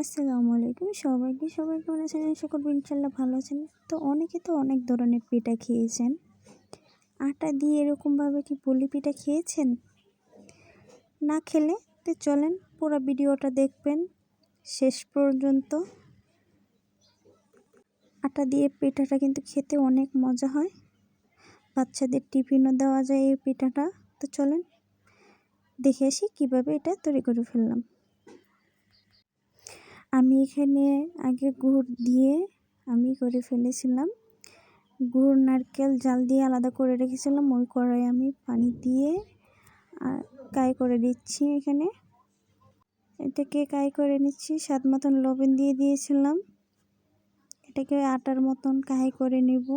আসসালামু আলাইকুম। সবাইকে, সবাই কেমন আছেন? আশা করব ইনশাল্লাহ ভালো আছেন। তো অনেকে তো অনেক ধরনের পিঠা খেয়েছেন। আটা দিয়ে এরকমভাবে কি পুলি পিঠা খেয়েছেন? না খেলে তো চলেন, পুরো ভিডিওটা দেখবেন। শেষ পর্যন্ত। আটা দিয়ে পিঠাটা কিন্তু খেতে অনেক মজা হয়। বাচ্চাদের টিফিনও দেওয়া যায় এই পিঠাটা। তো চলেন, দেখে আসি কীভাবে এটা তৈরি করে ফেললাম। আমি এখানে আগে গুড় দিয়ে আমি করে ফেলেছিলাম। গুড়, নারকেল, জাল দিয়ে আলাদা করে রেখেছিলাম। ওই কড়াই আমি পানি দিয়ে কাই করে দিচ্ছি এখানে। এটাকে কাই করে নিচ্ছি, স্বাদ মতন লবণ দিয়ে দিয়েছিলাম। এটাকে আটার মতন কাই করে নিব।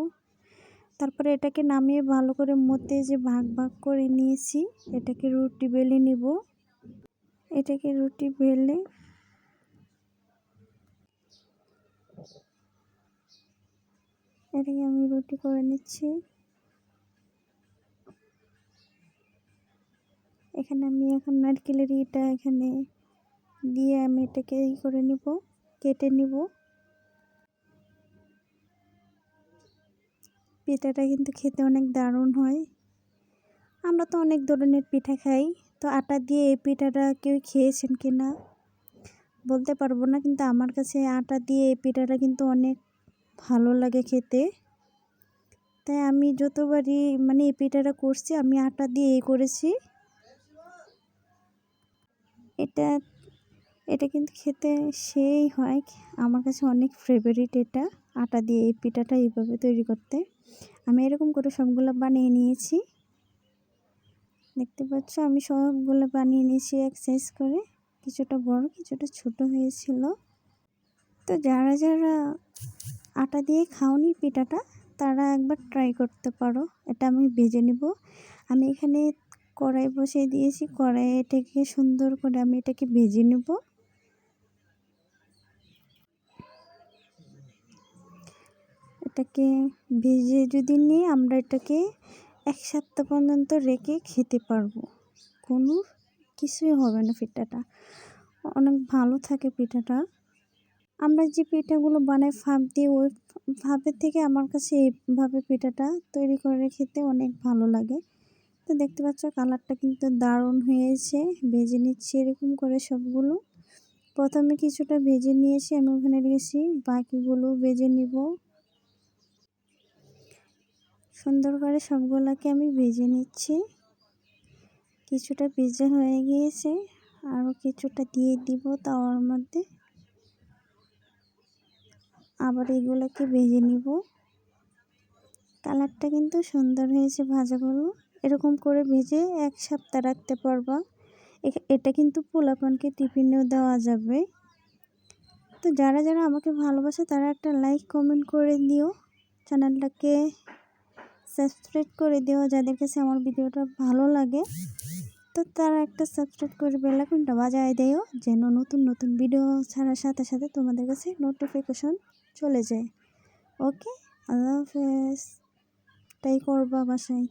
তারপরে এটাকে নামিয়ে ভালো করে মতে যে ভাগ ভাগ করে নিয়েছি, এটাকে রুটি বেলে নিব। এটাকে রুটি বেলে এটাকে আমি রুটি করে নিচ্ছি। এখানে আমি এখন নারকেলের ইটা এখানে দিয়ে আমি এটাকে ই করে নিব, কেটে নিব। পিঠাটা কিন্তু খেতে অনেক দারুণ হয়। আমরা তো অনেক ধরনের পিঠা খাই, তো আটা দিয়ে এই পিঠাটা কেউ খেয়েছেন কি না বলতে পারব না, কিন্তু আমার কাছে আটা দিয়ে এই পিঠাটা কিন্তু অনেক ভালো লাগে খেতে। তাই আমি যতবারই মানে এই পিঠাটা করছি, আমি আটা দিয়ে এই করেছি। এটা এটা কিন্তু খেতে সেই হয়, আমার কাছে অনেক ফেভারিট এটা, আটা দিয়ে এই পিঠাটা এইভাবে তৈরি করতে। আমি এরকম করে সবগুলো বানিয়ে নিয়েছি। দেখতে পাচ্ছ, আমি সবগুলো বানিয়ে নিয়েছি এক সাইজ করে। কিছুটা বড়, কিছুটা ছোট হয়েছিল। তো যারা যারা আটা দিয়ে খাওনি পিঠাটা, তারা একবার ট্রাই করতে পারো। এটা আমি ভেজে নিব। আমি এখানে কড়াই বসিয়ে দিয়েছি। কড়াই এটাকে সুন্দর করে আমি এটাকে ভেজে নেব। এটাকে ভেজে যদি নিয়ে আমরা এটাকে এক সপ্তাহ পর্যন্ত রেখে খেতে পারব। কোনো কিছুই হবে না পিঠাটা। অনেক ভালো থাকে পিঠাটা। আমরা যে পিঠাগুলো বানাই ফাঁপ দিয়ে, ওই ফাঁপের থেকে আমার কাছে এইভাবে পিঠাটা তৈরি করে খেতে অনেক ভালো লাগে। তো দেখতে পাচ্ছ কালারটা কিন্তু দারুণ হয়েছে। ভেজে নিচ্ছি এরকম করে সবগুলো। প্রথমে কিছুটা ভেজে নিয়েছি, আমি ওখানে রেখেছি, বাকিগুলো ভেজে নিব। সুন্দর করে সবগুলোকে আমি ভেজে নিচ্ছি। কিছুটা ভেজে হয়ে গিয়েছে, আরও কিছুটা দিয়ে দিব তাওয়ার মধ্যে। আবার এগুলোকে ভেজে নিব। কালারটা কিন্তু সুন্দর হয়েছে ভাজাগুলো এরকম করে ভেজে এক সপ্তাহ রাখতে পারবা। এটা কিন্তু পোলাপানকে টিফিনেও দেওয়া যাবে। তো যারা যারা আমাকে ভালোবাসে তারা একটা লাইক, কমেন্ট করে দিও। চ্যানেলটাকে সাবস্ক্রাইব করে দিও যাদের কাছে আমার ভিডিওটা ভালো লাগে। তো তারা একটা সাবস্ক্রাইব করে বেলাকনটা বাজায় দেও, যেন নতুন নতুন ভিডিও ছাড়ার সাথে সাথে তোমাদের কাছে নোটিফিকেশন চলে যায়। ওকে আল্লাহ হাফেজ। তাই করবা বাসায়।